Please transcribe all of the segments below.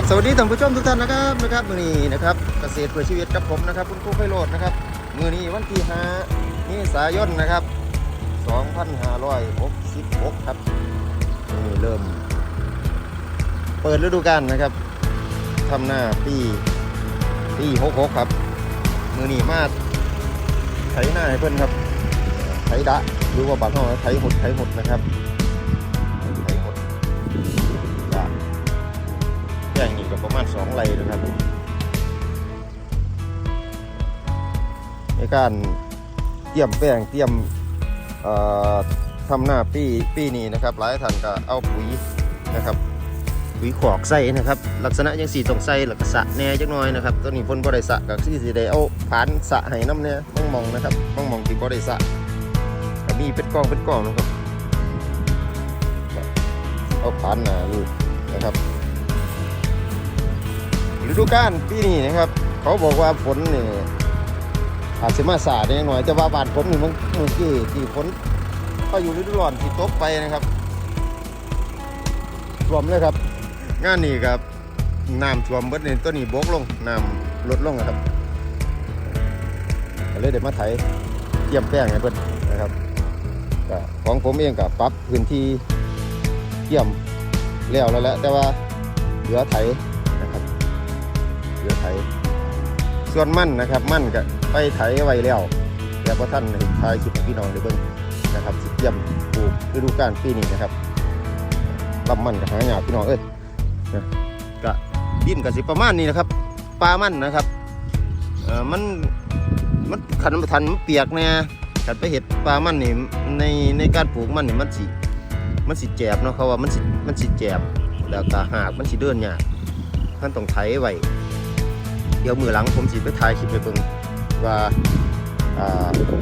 ครับสวัสดีท่านผู้ชมทุกท่านนะครับนะครับมือนี้นะครับเกษตรเพื่อชีวิตกับผมนะครับ คุณครูไพโรจน์นะครับมือนี้วันที่5นี่สายนนะครับ 2566 ครับนี่เริ่ม เปิดฤดูกาลนะครับทำหน้าปีปี66 ครับ มือนี้มาไถหน้าให้เพื่อนครับไถดะหรือว่าบางห้องไถหดไถหดนะครับ ประไรนะครับ ในการเตรียมแป้งเตรียมทำหน้าปีปีนี้นะครับ หลายท่านก็เอาปุ๋ยนะครับปุ๋ยขอกใส่นะครับ ลักษณะยังสีตรงใส่แล้วก็สะแน่จักน่อยนะครับตัวนี้พ่นบ่ได้สะก็คือสิได้เอาผานสะให้น้ำเนี่ยมองมองนะครับมองมองที่บ่ได้สะก็มีเป็นกองเป็นกองนะครับเอาผ่านหน้าลูกนะครับ ฤดูกาลปีนี้นะครับ เขาบอกว่าฝนนี่อาจจะมาสาดได้หน่อยแต่ว่าบานผมนี่มันเมื่อกี้ที่ฝนพายุฤดูร้อนที่ตกไปนะครับท่วมเลยครับ งานนี้ครับน้ำท่วมเบิดนี่ตัวนี้บกลงน้ำลดลงนะครับเลยเดี๋ยวมาไถเตรียมแป้งให้เพิ่นนะครับของผมเองก็ปรับพื้นที่เตรียมแล้วแล้วแหละแต่ว่าเหลือไถ นะครับเดี๋ยวไถส่วนมั่นนะครับ มั่นก็ไปไถไว้แล้วแล้วก็ท่านเห็นทายคลิปพี่น้องได้เบิ่งนะครับสิเตรียมปลูกฤดูกาลปีนี้นะครับลำมันกับหางหยาพี่น้องเอ้ยนะก็ดินกับสิประมาณนี้นะครับปลามันนะครับเอ่อมันมันขันทันมันเปียกแน่ขันไปเห็ดปลามันนี่ในในการปลูกมันนี่มันสิมันสิแจบเนาะเขาว่ามันสิมันสิแจบแล้วก็หากมันสิเดินยากท่านต้องไถไว้ เดี๋ยวมือหลังผมสิไปถ่ายคลิปไปเบิ่งว่า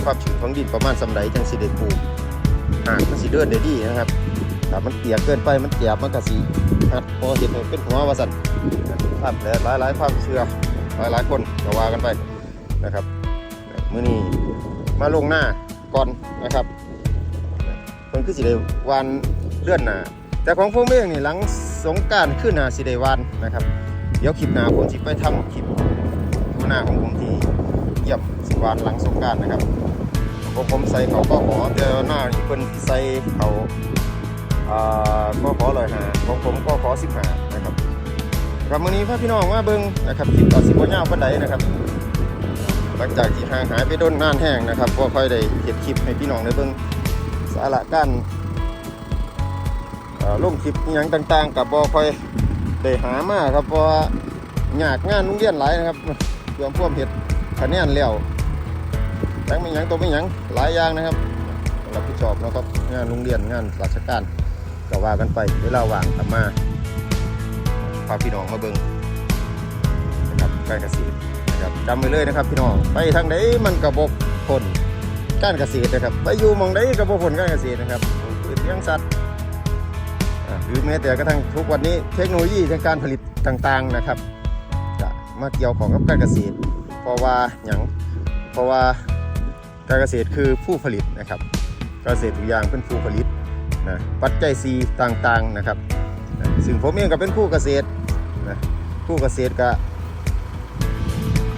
ความชื้นของดินประมาณสำใดจังสิได้ปลูกหากมันสิเดินได้ดีนะครับถ้ามันเปียกเกินไปมันเจียบมันก็สิหัดพอเห็นเป็นหัวว่าสันครับแต่หลายหลายๆความเชื่อหลายหลายคนก็ว่ากันไปนะครับมื้อนี้มาลงหน้าก่อนนะครับเพิ่นสิได้วานเลื่อนหน้าแต่ของผมเองนี่หลังสงการขึ้นหนาสิได้วันนะครับ เดี๋ยวคลิปหน้าผมสิไปทำคลิป ทูหน้าของผมที่เยียมสิวานหลังสงกรารนะครับของผมใส่เขาก็ขอเดี๋ยวหน้าอีกคนที่ใส่เขาอ่าก็ขอลอยหาของผมก็ขอสิบหานะครับครับมื้อนี้พาพี่น้องมาเบิ่งนะครับคลิปต่อสิบวันยาวปานใดนะครับ หลังจากที่ห่างหายไปโดนน่านแห้งนะครับก็ค่อยได้เก็บคลิปให้พี่น้องได้เบิ่งสาระการเอ่อลงคลิปอย่างต่าง ๆ กับบอค่อยได้หามาครับเพราะว่าอยากงานโรงเรียนหลายนะครับ รวมพ่วมเห็ดคะแนนแล้วทั้งไม่หยังตัวไม่หยังหลายอย่างนะครับรับผิดชอบนะครับงานโรงเรียนงานราชการก็ว่ากันไปเวลาว่างกลับมาพาพี่น้องมาเบิ่งนะครับการเกษตรนะครับจำไว้เลยนะครับ พี่น้องไปทางไหนมันกระบกผลการเกษตรนะครับไปอยู่มองใดกระบกผลการเกษตรนะครับพืชเลี้ยงสัตว์หรือแม้แต่กระทั่งทุกวันนี้เทคโนโลยีในการผลิตต่างๆนะครับ มาเกี่ยวของกับการเกษตร เพราะว่าอย่างเพราะว่าการเกษตรคือผู้ผลิตนะครับเกษตรทุกอย่างเป็นผู้ผลิตนะปัจจัยซีต่างๆนะครับนะซึ่งผมเองก็เป็นผู้เกษตรนะผู้เกษตรก็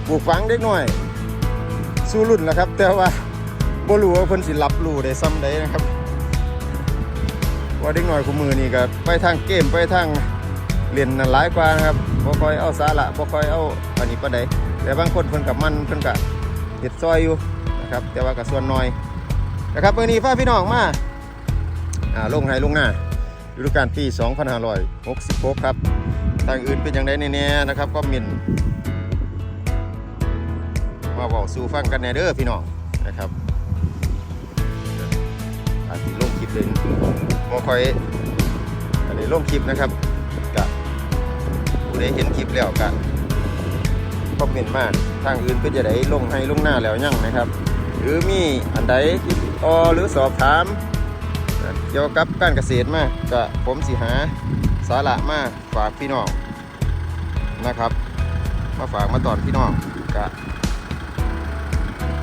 ปลูกฝังเด็กน้อย สู้รุ่นนะครับ แต่ว่าบ่รู้ว่าเพิ่นสิรับรู้ได้ซ้ำใดนะครับ ว่าเด็กน้อยกูมือนี่ก็ไปทางเกมไปทาง เรียนนั่นหลายกว่านะครับบ่ค่อยเอาสาระบ่ค่อยเอาอันนี้ปานใดแต่บางคนเพิ่นกับมันเพิ่นก็เฮ็ดซอยอยู่นะครับแต่ว่าก็ส่วนน้อยนะครับมื้อนี้พาพี่น้องมาอ่าลงให้ลงหน้าฤดูกาลปี 2566 ครับทางอื่นเป็นอย่างไรแน่ๆนะครับก็มินมาบอกสู่ฟังกันแน่เด้อพี่น้องนะครับอาจจะลงคลิปเลยบ่ค่อยอันนี้ลงคลิปนะครับ ใดเห็นคลิปแล้วกะคอมเมนต์มาทางอื่นเป็นจะได้ลงให้ลงหน้าแล้วยังนะครับ หรือมีอันใดที่ต่อหรือสอบถามเกี่ยวกับการเกษตรมาก็ผมสิหาสาระมาฝากพี่น้องนะครับ มาฝากมาตอนพี่น้องกะ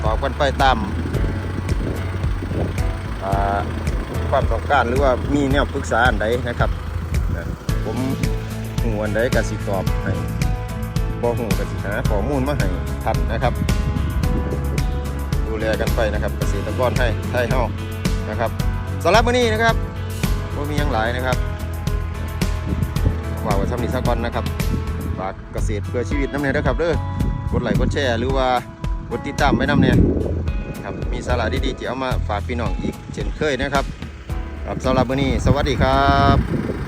ตอบกันไปตามความต้องการหรือว่ามีแนวปรึกษาอันใดนะครับ ผม อันใดกสิตอบให้บ่หูกสิหาข้อมูลมาให้ท่านนะครับ ดูแลกันไปนะครับเกษตรกรไทยไทยเฮานะครับสำหรับมื้อนี้นะครับบ่มีหยังหลายนะครับว่าไว้ทำนี้ซะก่อนนะครับฝากเกษตรเพื่อชีวิตน้ำเนี่ยนะครับเด้อกดไลค์กดแชร์หรือว่ากดติดตามไว้น้ำเนี่ยครับมีสาระดีๆที่เอามาฝากพี่น้องอีกเช่นเคยนะครับครับสำหรับมื้อนี้สวัสดีครับ